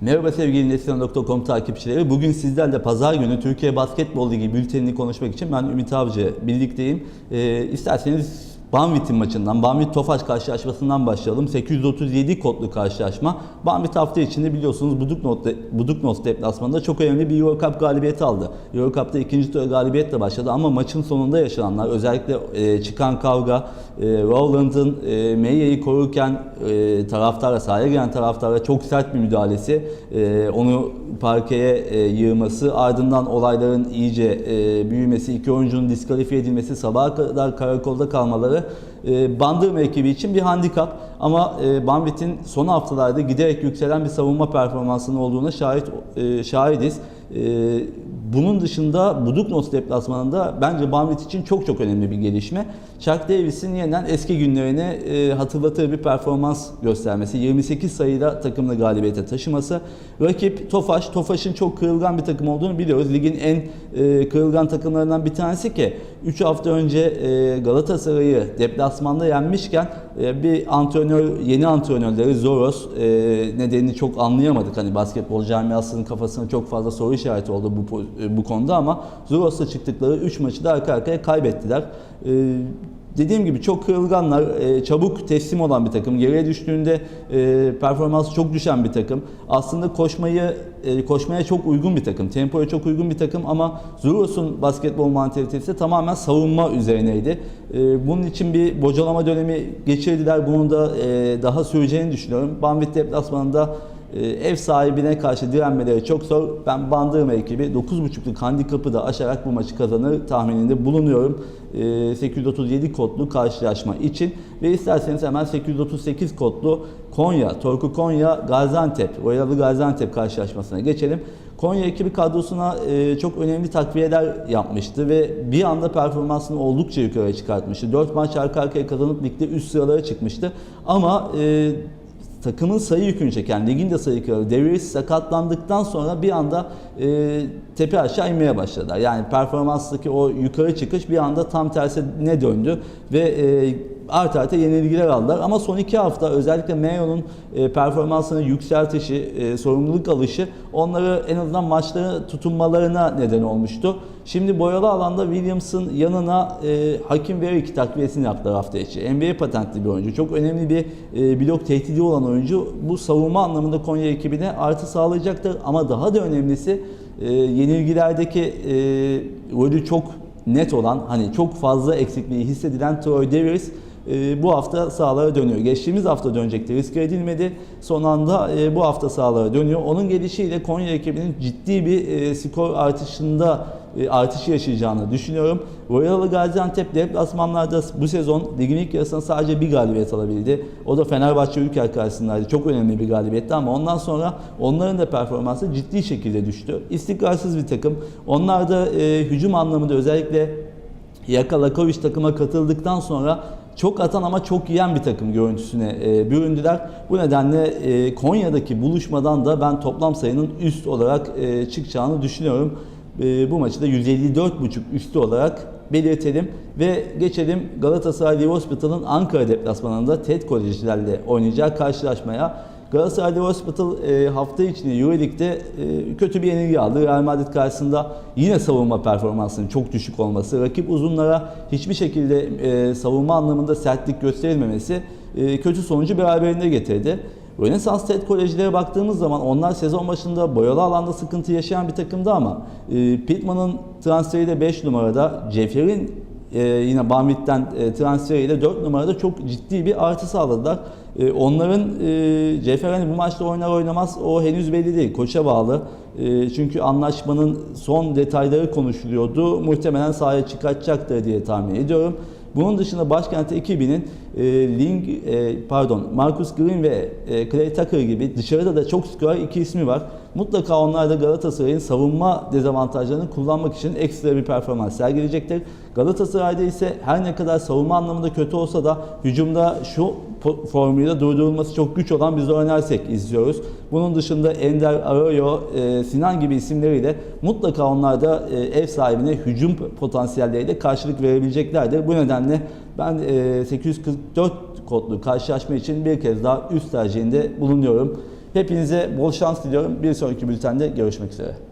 Merhaba sevgili Neslihan.com takipçileri. Bugün sizlerle pazar günü Türkiye Basketbol Ligi bültenini konuşmak için ben Ümit Avcı birlikteyim. Ee, isterseniz Banvit'in maçından, Banvit Tofaş karşılaşmasından başlayalım. 837 kodlu karşılaşma. Banvit hafta içinde biliyorsunuz Buduknos, Buduknos deplasmanında çok önemli bir Euro Cup galibiyeti aldı. Euro Cup'ta ikinci tur galibiyetle başladı ama maçın sonunda yaşananlar özellikle e, çıkan kavga, e, Rowland'ın e, Meye'yi korurken e, taraftara, sahaya giren taraftara çok sert bir müdahalesi, e, onu parkeye e, yığması, ardından olayların iyice e, büyümesi, iki oyuncunun diskalifiye edilmesi, sabaha kadar karakolda kalmaları e, Bandırma ekibi için bir handikap. Ama e, Banvit'in son haftalarda giderek yükselen bir savunma performansının olduğuna şahit e, şahidiz. E, bunun dışında Buduknos deplasmanında bence Banvit için çok çok önemli bir gelişme. Chuck Davis'in yeniden eski günlerini e, hatırlatır bir performans göstermesi. 28 sayıda takımla galibiyete taşıması. Rakip Tofaş. Tofaş'ın çok kırılgan bir takım olduğunu biliyoruz. Ligin en e, kırılgan takımlarından bir tanesi ki 3 hafta önce e, Galatasaray'ı deplasmanda yenmişken e, bir antrenör, yeni antrenörleri Zoros e, nedenini çok anlayamadık. Hani basketbol camiasının kafasına çok fazla soru işareti oldu bu e, bu konuda ama Zoros'la çıktıkları 3 maçı da arka arkaya kaybettiler. E, Dediğim gibi çok kırılganlar, e, çabuk teslim olan bir takım. Geriye düştüğünde e, performansı çok düşen bir takım. Aslında koşmayı e, koşmaya çok uygun bir takım. Tempoya çok uygun bir takım ama Zuros'un basketbol mantalitesi tamamen savunma üzerineydi. E, bunun için bir bocalama dönemi geçirdiler. Bunun da e, daha süreceğini düşünüyorum. Banvit deplasmanında ev sahibine karşı direnmeleri çok zor. Ben Bandırma ekibi 9.5'luk handikapı da aşarak bu maçı kazanır tahmininde bulunuyorum. E, 837 kodlu karşılaşma için ve isterseniz hemen 838 kodlu Konya, Torku Konya, Gaziantep, Royalı Gaziantep karşılaşmasına geçelim. Konya ekibi kadrosuna e, çok önemli takviyeler yapmıştı ve bir anda performansını oldukça yukarı çıkartmıştı. 4 maç arka arkaya kazanıp ligde üst sıralara çıkmıştı. Ama e, takımın sayı yükünü çeken, ligin de sayı kralı Davis sakatlandıktan sonra bir anda e, tepe aşağı inmeye başladılar. Yani performanstaki o yukarı çıkış bir anda tam tersine döndü ve e, art arta yenilgiler aldılar. Ama son iki hafta özellikle Mayo'nun e, performansını yükseltişi, e, sorumluluk alışı onları en azından maçları tutunmalarına neden olmuştu. Şimdi boyalı alanda Williams'ın yanına e, Hakim Verick takviyesini yaptılar hafta içi. NBA patentli bir oyuncu. Çok önemli bir e, blok tehdidi olan oyuncu. Bu savunma anlamında Konya ekibine artı sağlayacaktır. Ama daha da önemlisi e, yenilgilerdeki e, rolü çok net olan, hani çok fazla eksikliği hissedilen Troy Davis e, bu hafta sahalara dönüyor. Geçtiğimiz hafta dönecekti, risk edilmedi. Son anda e, bu hafta sahalara dönüyor. Onun gelişiyle Konya ekibinin ciddi bir e, skor artışında e, artış yaşayacağını düşünüyorum. Royal Gaziantep deplasmanlarda bu sezon ligin ilk yarısında sadece bir galibiyet alabildi. O da Fenerbahçe Ülker karşısındaydı. Çok önemli bir galibiyetti ama ondan sonra onların da performansı ciddi şekilde düştü. İstikrarsız bir takım. Onlar da e, hücum anlamında özellikle Yaka Lakovic takıma katıldıktan sonra çok atan ama çok yiyen bir takım görüntüsüne e, büründüler. Bu nedenle e, Konya'daki buluşmadan da ben toplam sayının üst olarak e, çıkacağını düşünüyorum. E, bu maçı da 154.5 üstü olarak belirtelim ve geçelim Galatasaray Hospital'ın Ankara deplasmanında TED Kolejcilerle oynayacağı karşılaşmaya. Galatasaray Live Hospital e, hafta içinde Euroleague'de e, kötü bir yenilgi aldı. Real Madrid karşısında yine savunma performansının çok düşük olması, rakip uzunlara hiçbir şekilde e, savunma anlamında sertlik gösterilmemesi e, kötü sonucu beraberinde getirdi. Rönesans TED Kolejlere baktığımız zaman onlar sezon başında boyalı alanda sıkıntı yaşayan bir takımdı ama e, Pittman'ın transferiyle 5 numarada, Jeffer'in e, yine Banvit'ten e, transferiyle 4 numarada çok ciddi bir artı sağladılar. E, onların e, Cefer hani bu maçta oynar oynamaz o henüz belli değil. Koça bağlı. E, çünkü anlaşmanın son detayları konuşuluyordu. Muhtemelen sahaya çıkartacaktır diye tahmin ediyorum. Bunun dışında başkent ekibinin e, Ling, e, pardon Marcus Green ve e, Clay Tucker gibi dışarıda da çok skorer iki ismi var. Mutlaka onlar da Galatasaray'ın savunma dezavantajlarını kullanmak için ekstra bir performans sergileyecektir. Galatasaray'da ise her ne kadar savunma anlamında kötü olsa da hücumda şu formuyla durdurulması çok güç olan bir Zoran Ersek izliyoruz. Bunun dışında Ender Arroyo, e, Sinan gibi isimleriyle mutlaka onlar da e, ev sahibine hücum potansiyelleriyle karşılık verebileceklerdir. Bu nedenle ben e, 844 kodlu karşılaşma için bir kez daha üst tercihinde bulunuyorum. Hepinize bol şans diliyorum. Bir sonraki bültende görüşmek üzere.